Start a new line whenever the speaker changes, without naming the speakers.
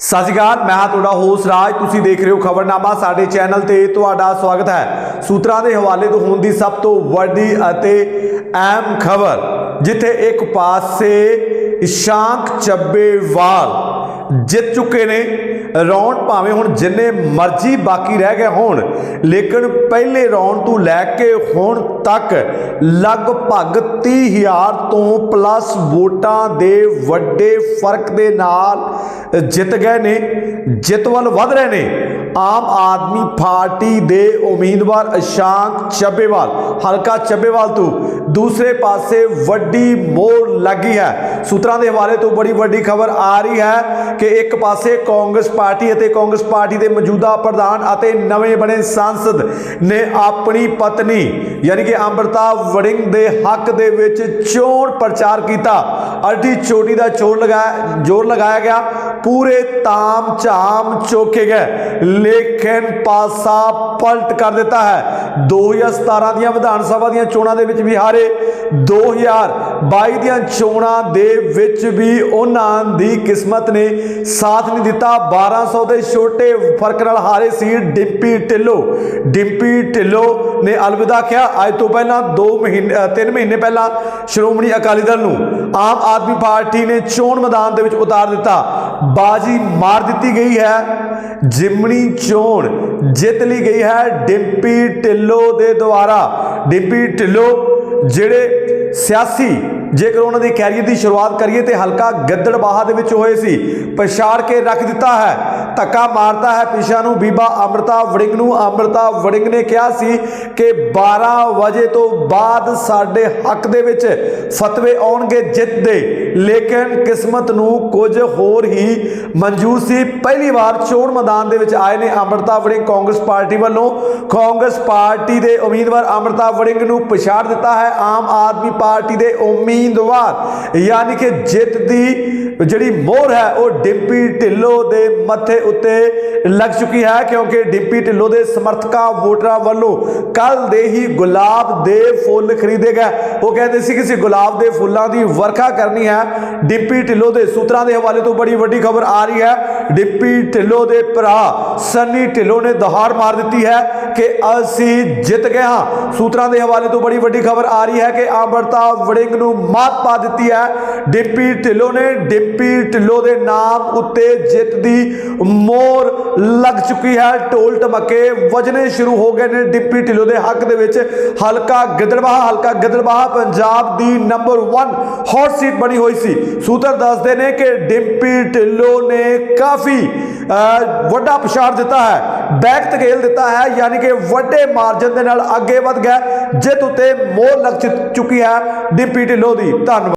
ਸਤਿ ਸ਼੍ਰੀ ਅਕਾਲ, ਮੈਂ ਹਾਂ ਤੁਹਾਡਾ ਹੋਸ ਰਾਜ। ਤੁਸੀਂ ਦੇਖ ਰਹੇ ਹੋ ਖਬਰਨਾਮਾ ਸਾਡੇ ਚੈਨਲ ਤੇ। ਤੁਹਾਡਾ ਸਵਾਗਤ ਹੈ। ਸੂਤਰਾਂ ਦੇ ਹਵਾਲੇ ਤੋਂ ਹੋਣ ਦੀ ਸਭ ਤੋਂ ਵੱਡੀ ਅਤੇ ਅਹਿਮ ਖਬਰ, ਜਿੱਥੇ ਇੱਕ ਪਾਸੇ ਇਸ਼ਾਂਕ ਚੱਬੇਵਾਲ ਜਿੱਤ ਚੁੱਕੇ ਨੇ। ਰੌਂਡ ਭਾਵੇਂ ਹੁਣ ਜਿੰਨੇ ਮਰਜ਼ੀ ਬਾਕੀ ਰਹਿ ਗਏ ਹੋਣ, ਲੇਕਿਨ ਪਹਿਲੇ ਰੌਂਡ ਤੋਂ ਲੈ ਕੇ ਹੁਣ ਤੱਕ ਲਗਭਗ 30000 ਤੋਂ ਪਲੱਸ ਵੋਟਾਂ ਦੇ ਵੱਡੇ ਫ਼ਰਕ ਦੇ ਨਾਲ ਜਿੱਤ ਗਏ ਨੇ, ਜਿੱਤ ਵੱਲ ਵਧ ਰਹੇ ਨੇ। ਆਮ ਆਦਮੀ ਪਾਰਟੀ ਦੇ ਉਮੀਦਵਾਰ ਅਸ਼ਾਂਕ ਚੱਬੇਵਾਲ। ਹਲਕਾ ਚੱਬੇਵਾਲ ਤੋਂ ਦੂਸਰੇ ਪਾਸੇ ਵੱਡੀ ਮੋਹਰ ਲੱਗੀ ਹੈ। ਸੂਤਰਾਂ ਦੇ ਹਵਾਲੇ ਤੋਂ ਬੜੀ ਵੱਡੀ ਖਬਰ ਆ ਰਹੀ ਹੈ ਕਿ ਇੱਕ ਪਾਸੇ ਕਾਂਗਰਸ ਪਾਰਟੀ ਅਤੇ ਕਾਂਗਰਸ ਪਾਰਟੀ ਦੇ ਮੌਜੂਦਾ ਪ੍ਰਧਾਨ ਅਤੇ ਨਵੇਂ ਬਣੇ ਸੰਸਦ ਨੇ ਆਪਣੀ ਪਤਨੀ, ਯਾਨੀ ਕਿ ਅੰਮ੍ਰਿਤਾ ਵੜਿੰਗ ਦੇ ਹੱਕ ਦੇ ਵਿੱਚ ਚੋਣ ਪ੍ਰਚਾਰ ਕੀਤਾ। ਅਰਡੀ ਚੋਟੀ ਦਾ ਚੋਰ ਲਗਾਇਆ, ਜੋਰ ਲਗਾਇਆ ਗਿਆ। ਪੂਰੇ ਤਾਮ ਝਾਮ ਚੋਕੇ ਗਏ। ਲੇਕਿਨ ਪਾਸਾ ਪਲਟ ਕਰ ਦਿੱਤਾ ਹੈ। 2017 ਦੀਆਂ ਵਿਧਾਨ ਸਭਾ ਦੀਆਂ ਚੋਣਾਂ ਦੇ ਵਿੱਚ ਵੀ ਹਾਰੇ। 2022 ਦੀਆਂ ਚੋਣਾਂ ਦੇ ਵਿੱਚ ਵੀ ਉਹਨਾਂ ਦੀ ਕਿਸਮਤ ਨੇ ਸਾਥ ਨਹੀਂ ਦਿੱਤਾ। 1200 ਦੇ ਛੋਟੇ ਫ਼ਰਕ ਨਾਲ ਹਾਰੇ ਸੀ ਡਿੰਪੀ ਢਿੱਲੋਂ। ਡਿੰਪੀ ਢਿੱਲੋਂ ਨੇ ਅਲਵਿਦਾ ਕਿਹਾ ਅੱਜ ਤੋਂ ਪਹਿਲਾਂ 2 ਮਹੀਨੇ 3 ਮਹੀਨੇ ਪਹਿਲਾਂ ਸ਼੍ਰੋਮਣੀ ਅਕਾਲੀ ਦਲ ਨੂੰ ਆਮ ਆਦਮੀ ਪਾਰਟੀ ਨੇ ਚੋਣ ਮੈਦਾਨ ਦੇ ਵਿੱਚ ਉਤਾਰ ਦਿੱਤਾ। ਬਾਜੀ ਮਾਰ ਦਿੱਤੀ ਗਈ ਹੈ। ਜਿਮਣੀ ਚੋਣ ਜਿੱਤ ਲਈ ਗਈ ਹੈ ਡਿੰਪੀ ਢਿੱਲੋਂ ਦੇ ਦੁਆਰਾ। ਡਿੰਪੀ ਢਿੱਲੋਂ, ਜਿਹੜੇ ਸਿਆਸੀ, ਜੇਕਰ ਉਹਨਾਂ ਦੇ ਕੈਰੀਅਰ ਦੀ ਸ਼ੁਰੂਆਤ ਕਰੀਏ ਤੇ ਹਲਕਾ ਗਿੱਦੜਬਾਹਾ ਦੇ ਵਿੱਚ ਹੋਏ ਸੀ, ਪਛਾੜ ਕੇ ਰੱਖ ਦਿੱਤਾ ਹੈ। ਧੱਕਾ ਮਾਰਦਾ ਹੈ ਪਿਛਾ ਨੂੰ ਬੀਬਾ ਅਮਰਤਾ ਵੜਿੰਗ ਨੂੰ। ਅਮਰਤਾ ਵੜਿੰਗ ਨੇ ਕਿਹਾ ਸੀ ਕਿ 12 ਵਜੇ ਤੋਂ ਬਾਅਦ ਸਾਡੇ ਹੱਕ ਦੇ ਵਿੱਚ ਫਤਵੇ ਆਉਣਗੇ ਜਿੱਤ ਦੇ ਲੇਕਿਨ ਕਿਸਮਤ ਨੂੰ ਕੁਝ ਹੋਰ ਹੀ ਮਨਜ਼ੂਰ ਸੀ ਪਹਿਲੀ ਵਾਰ ਚੋਣ ਮੈਦਾਨ ਦੇ ਵਿੱਚ ਆਏ ਨੇ ਅਮਰਤਾ ਵੜਿੰਗ ਕਾਂਗਰਸ ਪਾਰਟੀ ਵੱਲੋਂ। ਕਾਂਗਰਸ ਪਾਰਟੀ ਦੇ ਉਮੀਦਵਾਰ ਅਮਰਤਾ ਵੜਿੰਗ ਨੂੰ ਪਛਾੜ ਦਿੱਤਾ ਹੈ। ਆਮ ਆਦਮੀ ਪਾਰਟੀ ਦੇ ਉਮੀਦਵਾਰ, ਯਾਨੀ ਕਿ ਜਿੱਤ ਦੀ ਜਿਹੜੀ ਮੋਹਰ ਹੈ, ਉਹ ਡਿੰਪੀ ਢਿੱਲੋਂ ਦੇ ਮੱਥੇ ਉੱਤੇ ਲੱਗ ਚੁੱਕੀ ਹੈ, ਕਿਉਂਕਿ ਡਿੰਪੀ ਢਿੱਲੋਂ ਦੇ ਸਮਰਥਕਾਂ ਵੋਟਰਾਂ ਵੱਲੋਂ ਕੱਲ ਦੇ ਹੀ ਗੁਲਾਬ ਦੇ ਫੁੱਲ ਖਰੀਦੇ ਗਏ। ਉਹ ਕਹਿੰਦੇ ਸੀ ਕਿ ਅਸੀਂ ਗੁਲਾਬ ਦੇ ਫੁੱਲਾਂ ਦੀ ਵਰਖਾ ਕਰਨੀ ਹੈ ਡਿੰਪੀ ਢਿੱਲੋਂ ਦੇ ਸੂਤਰਾਂ ਦੇ ਹਵਾਲੇ ਤੋਂ ਬੜੀ ਵੱਡੀ ਖਬਰ ਆ ਰਹੀ ਹੈ। ਡਿੰਪੀ ਢਿੱਲੋਂ ਦੇ ਭਰਾ ਸੰਨੀ ਢਿੱਲੋਂ ਨੇ ਦਹਾੜ ਮਾਰ ਦਿੱਤੀ ਹੈ। ਕਿ ਅਸੀਂ ਜਿੱਤ ਗਏ ਹਾਂ। ਸੂਤਰਾਂ ਦੇ ਹਵਾਲੇ ਤੋਂ ਬੜੀ ਵੱਡੀ ਖਬਰ ਆ ਰਹੀ ਹੈ ਕਿ ਅਮਰਤਾ ਵੜਿੰਗ ਨੂੰ ਮਾਤ ਪਾ ਦਿੱਤੀ ਹੈ। ਡਿੰਪੀ ਢਿੱਲੋਂ ਨੇ ਡਿੰਪੀ ਢਿੱਲੋਂ ਦੇ ਨਾਮ ਉੱਤੇ ਜਿੱਤ ਦੀ ਮੋਰ ਲੱਗ ਚੁੱਕੀ ਹੈ। ਢੋਲ ਟਮਕੇ ਵਜਨੇ ਸ਼ੁਰੂ ਹੋ ਗਏ ਨੇ ਡਿੰਪੀ ਢਿੱਲੋਂ ਦੇ ਹੱਕ ਦੇ ਵਿੱਚ। ਹਲਕਾ ਗਿੱਦੜਬਾਹਾ ਹਲਕਾ ਗਿੱਦੜਬਾਹਾ ਪੰਜਾਬ ਦੀ ਨੰਬਰ 1 ਹੌਟ ਸੀਟ ਬਣੀ ਹੋਈ ਸੀ। ਸੂਤਰ ਦੱਸਦੇ ਨੇ ਕਿ ਡਿੰਪੀ ਢਿੱਲੋਂ ਨੇ ਕਾਫੀ ਅਹ, ਵੱਡਾ ਪਛਾੜ ਦਿੱਤਾ ਹੈ। ਬੈਕ ਧਕੇਲ ਦਿੱਤਾ ਹੈ ਯਾਨੀ ਕਿ ਵੱਡੇ ਮਾਰਜਨ ਦੇ ਨਾਲ ਅੱਗੇ ਵਧ ਗਿਆ, ਜਿੱਤ ਉਤੇ ਮੋਹਰ ਲੱਗ ਚੁੱਕੀ ਹੈ ਡਿੰਪੀ ਢਿੱਲੋਂ ਦੀ। ਧੰਨਵਾਦ।